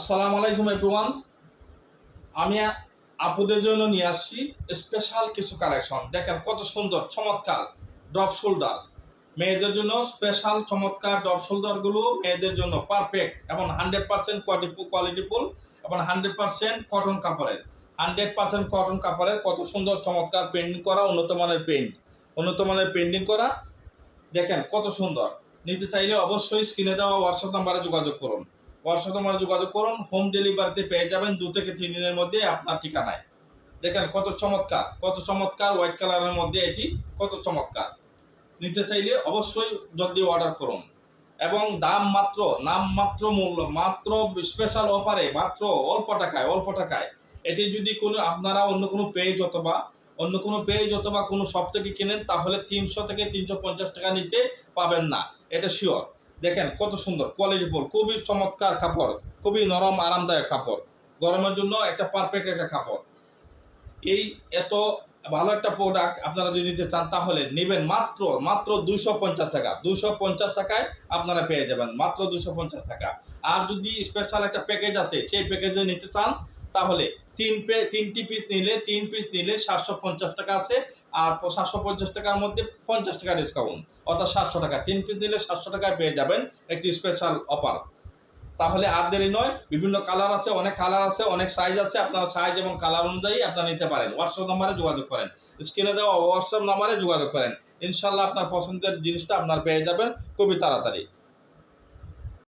আসসালামু আলাইকুম এভরিওয়ান আমি আপুদের জন্য নিয়ে আসছি স্পেশাল কিছু কালেকশন দেখেন কত সুন্দর, চমৎকার ড্রপ শোল্ডার মেয়েদের জন্য স্পেশাল চমৎকার ড্রপ শোল্ডারগুলো মেয়েদের জন্য পারফেক্ট এবং হান্ড্রেড পার্সেন্ট কোয়ালিটিফুল এবং হান্ড্রেড পার্সেন্ট কটন কাপড়ের। হান্ড্রেড পার্সেন্ট কটন কাপড়ের কত সুন্দর, চমৎকার পেন্টিং করা, উন্নত মানের পেন্ট উন্নত মানের পেন্টিং করা। দেখেন কত সুন্দর। নিতে চাইলে অবশ্যই স্ক্রিনে দেওয়া হোয়াটসঅ্যাপ নাম্বারে যোগাযোগ করুন। হোয়াটসঅ্যাপ নাম্বারে যোগাযোগ করুন হোম ডেলিভারিতে পেয়ে যাবেন দু থেকে তিন দিনের মধ্যে আপনার ঠিকানায়। দেখেন কত চমৎকার কত চমৎকার হোয়াইট কালারের মধ্যে এটি, কত চমৎকার। নিতে চাইলে অবশ্যই জলদি অর্ডার করুন। এবং দাম মাত্র, নাম মাত্র মূল্য, মাত্র স্পেশাল অফারে মাত্র অল্প টাকায় অল্প টাকায়। এটি যদি কোনো, আপনারা অন্য কোনো পেজ অথবা, অন্য কোনো পেজ অথবা কোনো শপ থেকে কেনেন, তাহলে তিনশো থেকে তিনশো পঞ্চাশ টাকা নিতে পাবেন না। এটা শিওর দেখেন কত সুন্দর কোয়ালিটিফুল খুবই চমৎকার কাপড়, খুবই নরম, আরামদায়ক কাপড়, গরমের জন্য একটা পারফেক্ট একটা কাপড়। এই এত ভালো একটা প্রোডাক্ট আপনারা যদি নিতে চান, তাহলে নেবেন মাত্র মাত্র দুইশো পঞ্চাশ টাকা। দুইশো পঞ্চাশ টাকায় আপনারা পেয়ে যাবেন, মাত্র দুইশো পঞ্চাশ টাকা। আর যদি স্পেশাল একটা প্যাকেজ আছে, সেই প্যাকেজে নিতে চান, তাহলে তিন পে, তিনটি পিস নিলে, তিন পিস নিলে সাতশো পঞ্চাশ টাকা আছে। আর সাতশো পঞ্চাশ টাকার মধ্যে পঞ্চাশ টাকা ডিসকাউন্ট অর্থাৎ সাতশো টাকা। তিন পিস নিলে সাতশো টাকায় পেয়ে যাবেন একটি স্পেশাল অফার তাহলে আর দেরি নয়, বিভিন্ন কালার আছে, অনেক কালার আছে, অনেক সাইজ আছে। আপনারা সাইজ এবং কালার অনুযায়ী আপনারা নিতে পারেন। হোয়াটসঅ্যাপ নাম্বারে যোগাযোগ করেন। স্ক্রিনে দেওয়া হোয়াটসঅ্যাপ নাম্বারে যোগাযোগ করেন। ইনশাল্লাহ আপনার পছন্দের জিনিসটা আপনার পেয়ে যাবেন। খুবই তাড়াতাড়ি।